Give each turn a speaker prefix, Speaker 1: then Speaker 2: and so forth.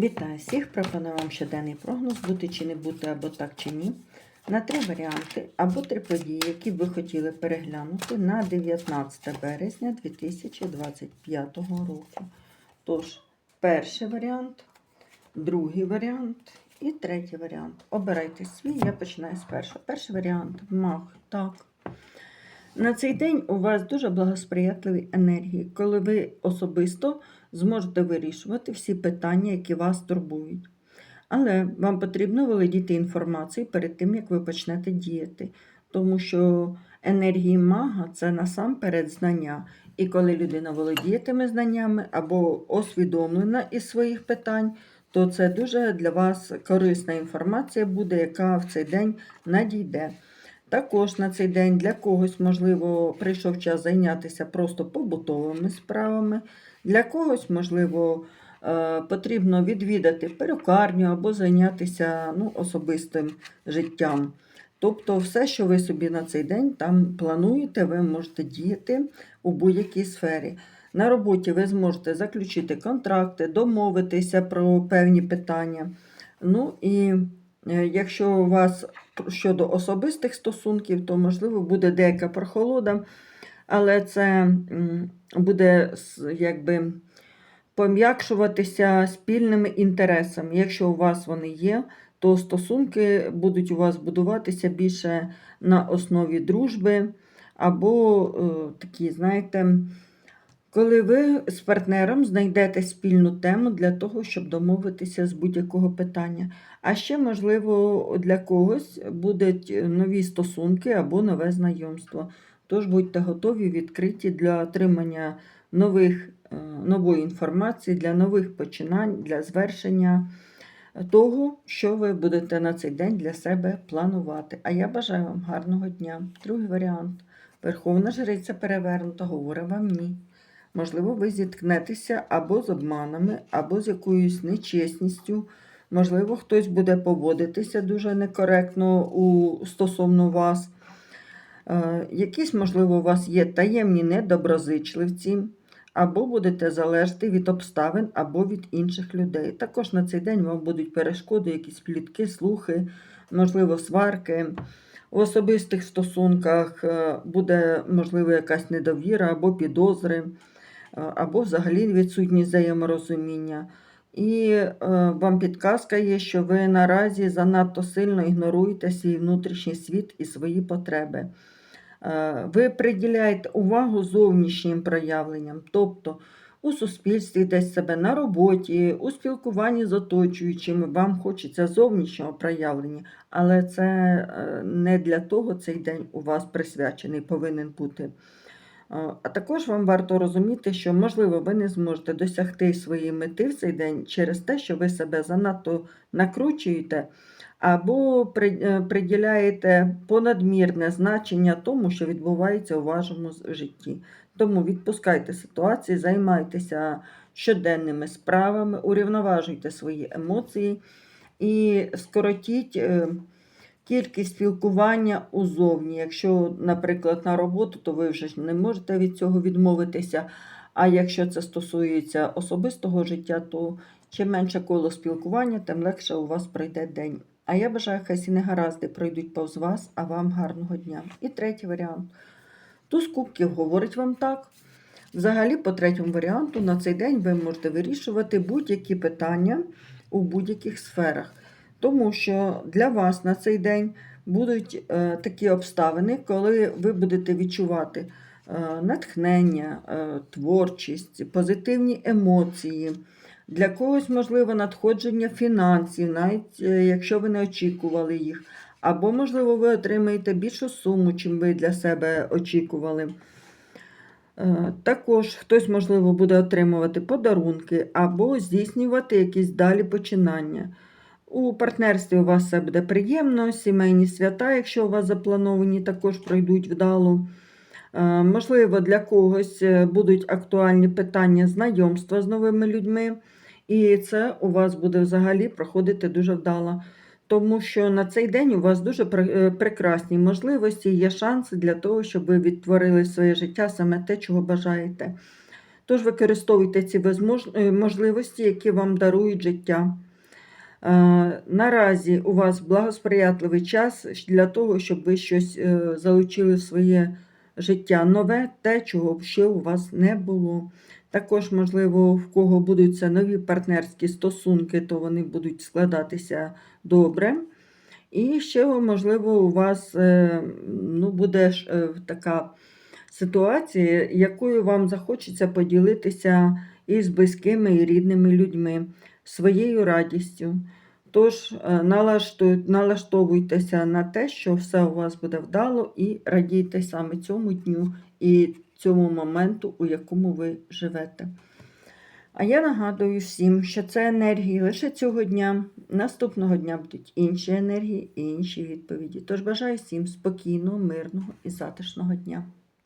Speaker 1: Вітаю всіх! Пропоную вам щоденний прогноз, бути чи не бути, або так чи ні. На три варіанти або три події, які ви хотіли переглянути на 19 березня 2025 року. Тож, перший варіант, другий варіант і третій варіант. Обирайте свій, я починаю з першого. Перший варіант маг. Так. На цей день у вас дуже благосприятливі енергії, коли ви особисто зможете вирішувати всі питання, які вас турбують. Але вам потрібно володіти інформацією перед тим, як ви почнете діяти. Тому що енергії мага це насамперед знання. І коли людина володіє тими знаннями або освідомлена із своїх питань, то це дуже для вас корисна інформація буде, яка в цей день надійде. Також на цей день для когось, можливо, прийшов час зайнятися просто побутовими справами. Для когось, можливо, е, потрібно відвідати перукарню або зайнятися ну, особистим життям. Тобто, все, що ви собі на цей день там плануєте, ви можете діяти у будь-якій сфері. На роботі ви зможете заключити контракти, домовитися про певні питання. Ну і е, якщо у вас щодо особистих стосунків, то можливо буде деяка прохолода, але це буде якби пом'якшуватися спільними інтересами. Якщо у вас вони є, то стосунки будуть у вас будуватися більше на основі дружби, або е, такі, знаєте, коли ви з партнером знайдете спільну тему для того, щоб домовитися з будь-якого питання. А ще, можливо, для когось будуть нові стосунки або нове знайомство. Тож будьте готові, відкриті для отримання нових, е, нової інформації, для нових починань, для звершення того, що ви будете на цей день для себе планувати. А я бажаю вам гарного дня. Другий варіант. Верховна жриця перевернута, говорить вам ні. Можливо, ви зіткнетеся або з обманами, або з якоюсь нечесністю. Можливо, хтось буде поводитися дуже некоректно у, стосовно вас. Е, якісь, можливо, у вас є таємні недоброзичливці, або будете залежати від обставин або від інших людей. Також на цей день вам будуть перешкоди, якісь плітки, слухи, можливо, сварки. В особистих стосунках е, буде, можливо, якась недовіра або підозри, або взагалі відсутність взаєморозуміння. І е, вам підказка є, що ви наразі занадто сильно ігноруєте свій внутрішній світ і свої потреби. Е, Ви приділяєте увагу зовнішнім проявленням, тобто у суспільстві десь себе на роботі, у спілкуванні з оточуючими, вам хочеться зовнішнього проявлення, але це е, не для того цей день у вас присвячений повинен бути. А також вам варто розуміти, що, можливо, ви не зможете досягти своєї мети в цей день через те, що ви себе занадто накручуєте, або е, приділяєте понадмірне значення тому, що відбувається у вашому житті. Тому відпускайте ситуації, займайтеся щоденними справами, урівноважуйте свої емоції і скоротіть е, кількість спілкування узовні. Якщо, наприклад, на роботу, то ви вже не можете від цього відмовитися. А якщо це стосується особистого життя, то чим менше коло спілкування, тим легше у вас пройде день. А я бажаю, хай всі негаразди пройдуть повз вас, а вам гарного дня. І третій варіант. Туз кубків говорить вам так. Взагалі, по третьому варіанту, на цей день ви можете вирішувати будь-які питання у будь-яких сферах. Тому що для вас на цей день будуть е, такі обставини, коли ви будете відчувати е, натхнення, е, творчість, позитивні емоції. Для когось, можливо, надходження фінансів, навіть якщо ви не очікували їх. Або, можливо, ви отримаєте більшу суму, чим ви для себе очікували. Також хтось, можливо, буде отримувати подарунки або здійснювати якісь далі починання. У партнерстві у вас все буде приємно, сімейні свята, якщо у вас заплановані, також пройдуть вдало. Е, Можливо, для когось е, будуть актуальні питання знайомства з новими людьми, і це у вас буде взагалі проходити дуже вдало. Тому що на цей день у вас дуже е, прекрасні можливості, є шанси для того, щоб ви відтворили своє життя саме те, чого бажаєте. Тож використовуйте ці можливості, які вам дарують життя. Е, Наразі у вас благосприятливий час для того, щоб ви щось е, залучили в своє життя нове, те, чого ще у вас не було. Також, можливо, в кого будуть нові партнерські стосунки, то вони будуть складатися добре. І ще, можливо, у вас е, ну, буде така ситуація, якою вам захочеться поділитися із близькими і рідними людьми, своєю радістю. Тож е, налаштовуйтеся на те, що все у вас буде вдало, і радійте саме цьому дню і цьому моменту, у якому ви живете. А я нагадую всім, що це енергії лише цього дня. Наступного дня будуть інші енергії і інші відповіді. Тож бажаю всім спокійного, мирного і затишного дня.